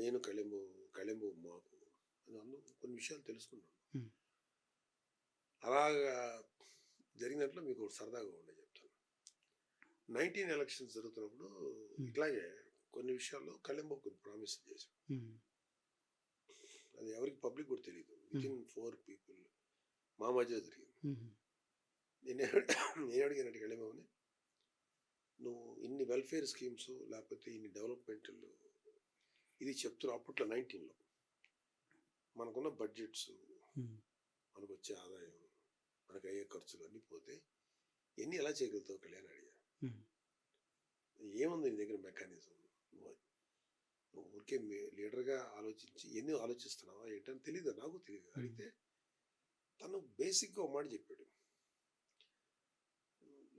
నేను కళెంబు కళెంబు మాకు. కొన్ని విషయాలు తెలుసుకున్నాను. అలాగా జరిగినట్లు మీకు సరదాగా ఉండే చెప్తాను. నైన్టీన్ ఎలక్షన్స్ జరుగుతున్నప్పుడు ఇట్లాగే కొన్ని విషయాల్లో కళెంబు కొన్ని ప్రామిస్ చేశాం. అది ఎవరికి పబ్లిక్ కూడా తెలియదు. విత్ ఇన్ ఫోర్ పీపుల్ మా మధ్య జరిగింది. నేను నేను అడిగినట్టు వెళ్ళేమని నువ్వు ఇన్ని వెల్ఫేర్ స్కీమ్స్ లేకపోతే ఇన్ని డెవలప్మెంట్లు ఇది చెప్తున్నావు అప్పట్లో నైన్టీన్లో. మనకున్న బడ్జెట్స్ మనకు వచ్చే ఆదాయం మనకు అయ్యే ఖర్చులు అన్నీ పోతే ఎన్ని ఎలా చేయగలుగుతావు కళ్యాణ్ అడిగా. ఏముంది నీ దగ్గర మెకానిజం? నువ్వు నువ్వు ఊరికే లీడర్గా ఆలోచించి ఎన్ని ఆలోచిస్తున్నావా? ఏంటని తెలియదు నాకు తెలియదు అడిగితే తను బేసిక్గా ఒక మాట చెప్పాడు.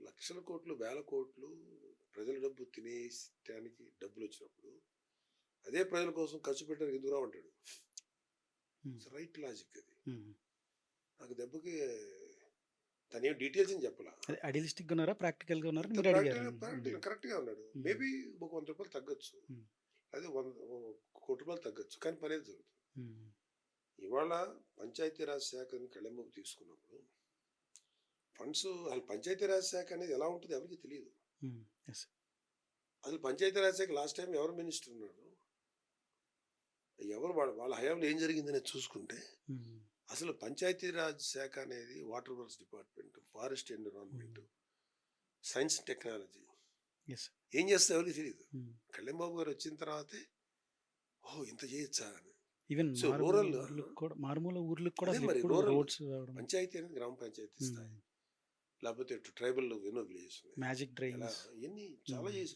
లక్షల కోట్లు వేల కోట్లు ప్రజల డబ్బు తినేయడానికి డబ్బులు వచ్చినప్పుడు అదే ప్రజల కోసం ఖర్చు పెట్టడానికి ఎందుకు రావంటాడు రైట్ లాజిక్ అది. నాకు దెబ్బకి తనేం డీటెయిల్స్ అని చెప్పలా? అదే ఐడియలిస్టిక్గా ఉన్నారా? ప్రాక్టికల్గా ఉన్నారా? కరెక్ట్గా ఉన్నాడు. మేబీ ఒక వంద రూపాయలు తగ్గొచ్చు. అదే వంద కోటి రూపాయలు తగ్గొచ్చు. కానీ పని అయితే జరుగుతుంది ఇవాళ పంచాయతీరాజ్ శాఖని కళ్యాణబాబు తీసుకున్నప్పుడు ఫండ్స్ అసలు పంచాయతీరాజ్ శాఖ అనేది ఎలా ఉంటుందో ఎవరికి తెలియదు. అసలు పంచాయతీరాజ్ శాఖ లాస్ట్ టైం ఎవరు మినిస్టర్ ఉన్నారు ఎవరు వాళ్ళ వాళ్ళ హయాంలో ఏం జరిగిందనేది చూసుకుంటే అసలు పంచాయతీరాజ్ శాఖ అనేది water works department forest environment science technology. ఏం చేస్తే ఎవరికి తెలియదు. కళ్యాణ్ బాబు గారు వచ్చిన తర్వాతే ఓ ఇంత చేయొచ్చా అని. ఈవెన్ ఊర్లకు కూడా మారుమూల ఊర్లకు కూడా మరి, రోడ్స్ పంచాయతీ అనేది గ్రామ పంచాయతీ స్థాయి. లేకపోతే ట్రైబల్ ఎన్నో విలేజెస్ మ్యాజిక్ ఎలా డ్రైన్స్ ఇవన్నీ చాలా. చేసి